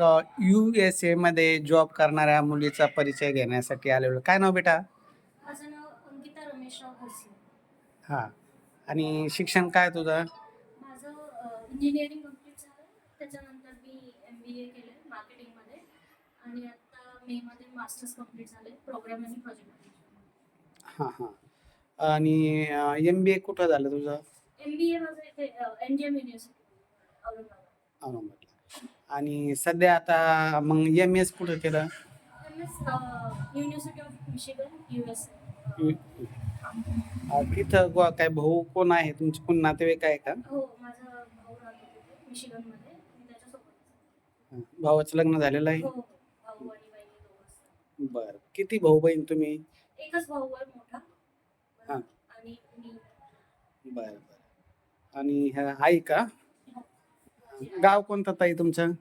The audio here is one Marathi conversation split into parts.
यू एस एमध्ये जॉब करणाऱ्या मुलीचा परिचय घेण्यासाठी आलेलो. काय नाव बेटा? माझं नाव अंकिता रमेशराव भोसले. हां. आणि शिक्षण काय तुझं? माझं इंजिनिअरिंग कंप्लीट झालं. त्याच्यानंतर मी एम बी ए केलं मार्केटिंगमध्ये आणि आता मेमध्ये मास्टर्स कंप्लीट झाले प्रोग्राम आणि प्रोजेक्ट मॅनेजमेंट हां हां. आणि एम बी ए कुठं झालं तुझं? एम बी ए माझं इथे N D M university Aurangabad. औरंगाबादला. आणि सध्या आता मग एम एस कुठं केलं? युनिव्हर्सिटी ऑफ मिशिगन तिथं गो- काय भाऊ कोण आहे? तुमचे कोण नातेवाईक आहे का? हो माझा भाऊ राहतो तिथे मिशिगनमध्ये मी त्याच्यासोबत. भावाचं लग्न झालेलं आहे? हो हो. भाऊ आणि बहिणी दोघं असतात. बरं. किती भाऊ बहीण तुम्ही? एकच भाऊ आहे मोठा. हां. आणि मी. बरं बरं. आणि ह्या आई का? गाव कोणतं ताई तुमचं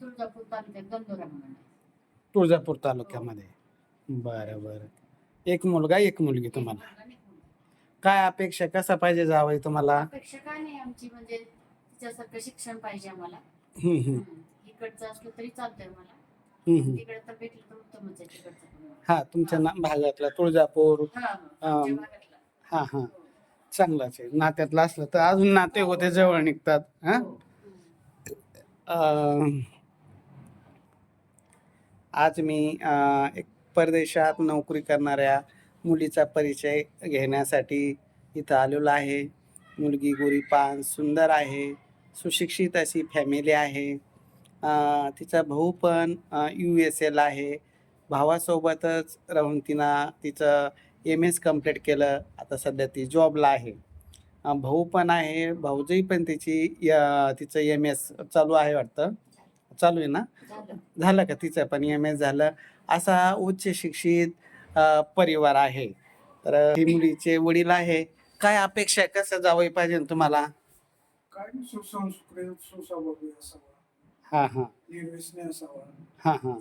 तुळजापूर तालुक्यात गंधोरा म्हणून आहे. तुळजापूर तालुक्यामध्ये बरं बरं एक मुलगा एक मुलगी तुम्हाला आणि. काय अपेक्षा कसा पाहिजे जावं तुम्हाला अपेक्षा काय नाही आमची म्हणजे तिच्यासारखं शिक्षण पाहिजे आम्हाला हम्म, हम्म, हम्म. इकडचं असलं तरी चालतंय मला हम्म, हम्म. तिकडे तर भेटलं तर उत्तमच आहे तिकडचं पण. हा तुमच्या ना भागातला तुळजापूर हा, हा. अं, आमच्या भागातला. हा हा हो. चांगलाच आहे नात्यातलं असलं तर अजून नाते होते जवळ निघतात हा हो. आज मी एक परदेशात नोकरी करणाऱ्या मुलीचा परिचय घेण्यासाठी इथं आलेलो आहे. मुलगी गोरीपान सुंदर आहे सुशिक्षित अशी फॅमिली आहे. तिचा भाऊ पण यू एस एला आहे. भावासोबतच राहून तिनं तिचं एम एस कंप्लीट केलं. आता सध्या ती जॉबला आहे. भाऊ पण आहे भाऊजही पण तिची य- तिचं एम एस चालू आहे वाटतं. चालू आहे ना? झालं. का तिचं पण एम एस झालं? असा उच्च शिक्षित अ, परिवार आहे. तर ही मुलीचे वडील आहे. काय अपेक्षा आहे? कसं जावं पाहिजे तुम्हाला? काय नाही, सुसंस्कृत सुस्वभावी असावा. हां हां. निर्व्यसनी असावा. हां हां.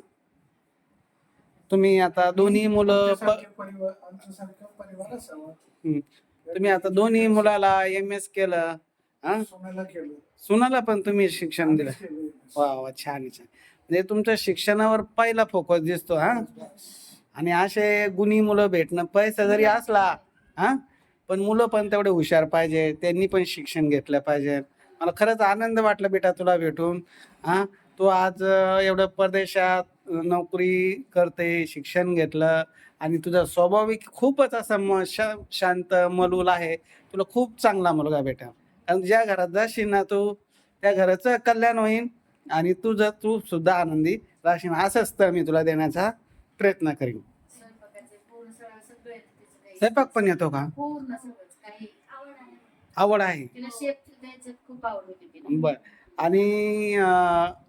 तुम्ही आता दोन्ही मुलं प- आमच्यासारखे परिवार आमच्यासारखा परिवार असावा. हम्म. तुम्ही आता दोन्ही मुलाला एम एस केलं हां? सोन्याला केलं. सुनाला पण तुम्ही शिक्षण दिलं. वा वा छान छान. म्हणजे तुमच्या शिक्षणावर पहिला फोकस दिसतो हा? आणि असे गुणी मुलं भेटणं पैसा जरी असला हा? पण मुलं पण तेवढे हुशार पाहिजे त्यांनी पण शिक्षण घेतलं पाहिजे. मला खरंच आनंद वाटला बेटा तुला भेटून हा? तू आज एवढं परदेशात नोकरी करते शिक्षण घेतलं आणि तुझा स्वाभाविक खूपच असा म शा शांत मलूल आहे. तुला खूप चांगला मुलगा बेटा कारण ज्या घरात जाशील ना तू त्या घराचं कल्याण होईल आणि तुझं तू सुद्धा आनंदी राहशील. असंच तर मी तुला देण्याचा प्रयत्न करीन. स्वयंपाक पण येतो का? आवड आहे. बर. आणि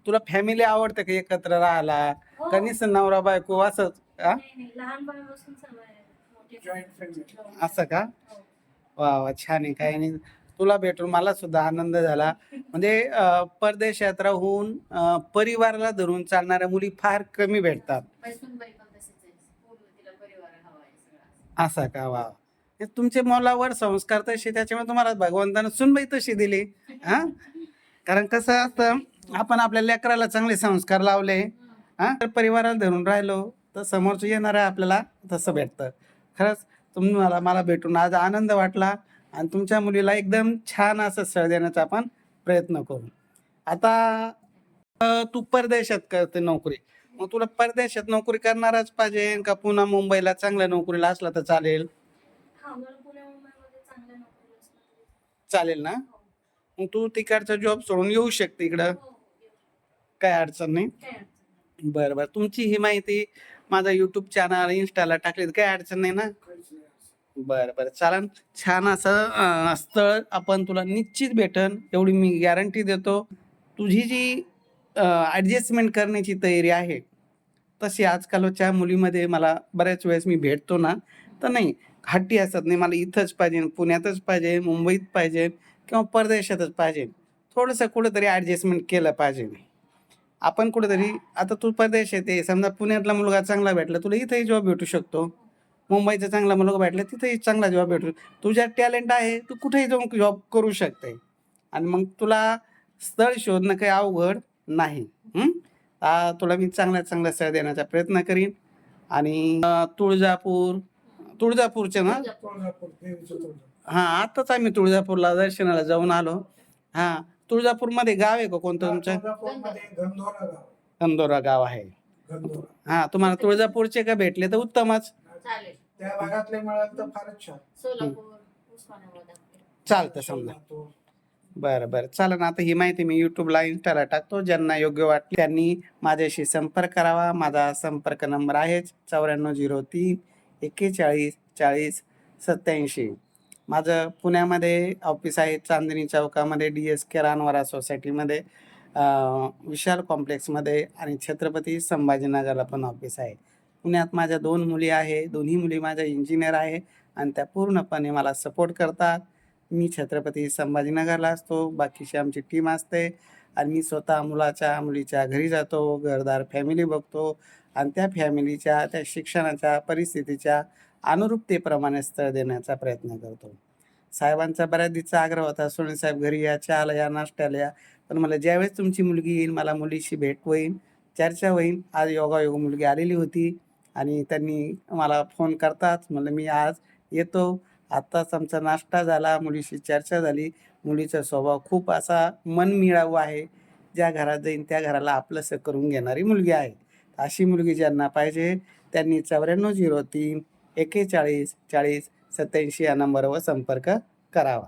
तुला फॅमिली आवडते का एकत्र राहायला. का नुसतं नवरा बायको असंच हा? लहानपणापासून सवय आहे. मोठी असं का? हो. वा वा छान आहे काही नाही. तुला भेटून मला सुद्धा आनंद झाला. म्हणजे अं, परदेशात राहून अं, परिवाराला धरून चालणाऱ्या मुली फार कमी भेटतात. सुनबाई पण तशीच आहे. पूर्ण तिला परिवार हवा आहे सगळा. असा का? वा हे तुमचे मोलावर संस्कार तसे त्याच्यामुळे तुम्हाला भगवंतानं सुनबाई तशी दिली हा कारण कसं असतं आपण आपल्या लेकराला चांगले संस्कार लावले हा? तर परिवाराला धरून राहिलो तर समोरचं येणार आहे आपल्याला तसं भेटतं. खरंच तुम्हाला मला भेटून आज आनंद वाटला आणि तुमच्या मुलीला एकदम छान असं स्थळ देण्याचा आपण प्रयत्न करू. आता तू परदेशात करते नोकरी. मग तुला परदेशात नोकरी करणारच पाहिजे का पुन्हा मुंबईला चांगल्या नोकरीला असला तर चालेल? हा चालेल. ना? मग तू तिकडचा जॉब सोडून येऊ शकते इकडं? हो, हो, काय अडचण नाही. बरं बरं. तुमची ही माहिती माझा युट्यूब चॅनल इन्स्टाला टाकली तर काय अडचण नाही ना? बरं बरं. चालन छान असं स्थळ आपण तुला निश्चित भेटन. एवढी मी गॅरंटी देतो. तुझी जी ॲडजस्टमेंट करण्याची तयारी आहे तशी आजकालच्या मुलीमध्ये मला बऱ्याच वेळेस मी भेटतो ना तर नाही हट्टी असतात नाही. मला इथंच पाहिजे पुण्यातच पाहिजे मुंबईत पाहिजे किंवा परदेशातच पाहिजे. थोडंसं कुठंतरी ॲडजस्टमेंट केलं पाहिजे. आपण कुठेतरी आता तू परदेश येते समजा पुण्यातला मुलगा चांगला भेटला तुला इथंही जॉब भेटू शकतो. मुंबईचा चांगला मुलगा भेटला तिथेही चांगला जॉब भेटू तुझ्यात टॅलेंट आहे तू कुठेही जाऊन जॉब करू शकते. आणि मग तुला स्थळ शोधणं काही अवघड नाही? आ, तुला मी चांगल्या चांगल्या स्थळ देण्याचा प्रयत्न करीन. आणि तुळजापूर तुळजापूरचे ना? हा आताच आम्ही तुळजापूरला दर्शनाला जाऊन आलो. हा तुळजापूरमध्ये गाव आहे का कोणतं तुमचं? तुळजापूरमध्ये गंधोरा गाव. कंदोरा गाव आहे. गंधोरा. हा तुम्हाला तुळजापूरचे का भेटले तर उत्तमच. चालेल. त्या भागातले मिळालं तर फारच छान. सोलापूर उस्मानाबाद. आपले. चालतं समजा. बरं बरं. चालेल ना आता ही माहिती मी यूट्यूबला इन्स्टाला टाकतो. ज्यांना योग्य वाटली त्यांनी माझ्याशी संपर्क करावा. माझा संपर्क नंबर आहेच चौऱ्याण्णव झिरो तीन एक्केचाळीस चाळीस सत्याऐंशी माझं पुण्यामध्ये ऑफिस आहे चांदणी चौकामध्ये डी एस के रानवारा सोसायटीमध्ये विशाल कॉम्प्लेक्समध्ये आणि छत्रपती संभाजीनगरला पण ऑफिस आहे. पुण्यात माझ्या दोन मुली आहे दोन्ही मुली माझ्या इंजिनियर आहे आणि त्या पूर्णपणे मला सपोर्ट करतात. मी छत्रपती संभाजीनगरला असतो बाकीची आमची टीम असते आणि मी स्वतः मुलाच्या मुलीच्या घरी जातो घरदार फॅमिली बघतो आणि त्या फॅमिलीच्या त्या शिक्षणाच्या परिस्थितीच्या अनुरूपतेप्रमाणे स्थळ देण्याचा प्रयत्न करतो. साहेबांचा बऱ्याच दिवसा आग्रह होता सोनी साहेब घरी या चहाला या नाश्त्याला या. पण मला ज्यावेळेस तुमची मुलगी येईल मला मुलीशी भेट होईल चर्चा होईल. आज योगायोग मुलगी आलेली होती आणि त्यांनी मला फोन करतात म्हणलं मी आज येतो. आत्ताच आमचा नाश्ता झाला मुलीशी चर्चा झाली. मुलीचा स्वभाव खूप असा मन मिळावू आहे. ज्या घरात जाईन त्या घराला आपलंसं करून घेणारी मुलगी आहे. अशी मुलगी ज्यांना पाहिजे त्यांनी चौऱ्याण्णव झिरो तीन एक्केचाळीस चाळीस सत्याऐंशी या नंबरवर संपर्क करावा.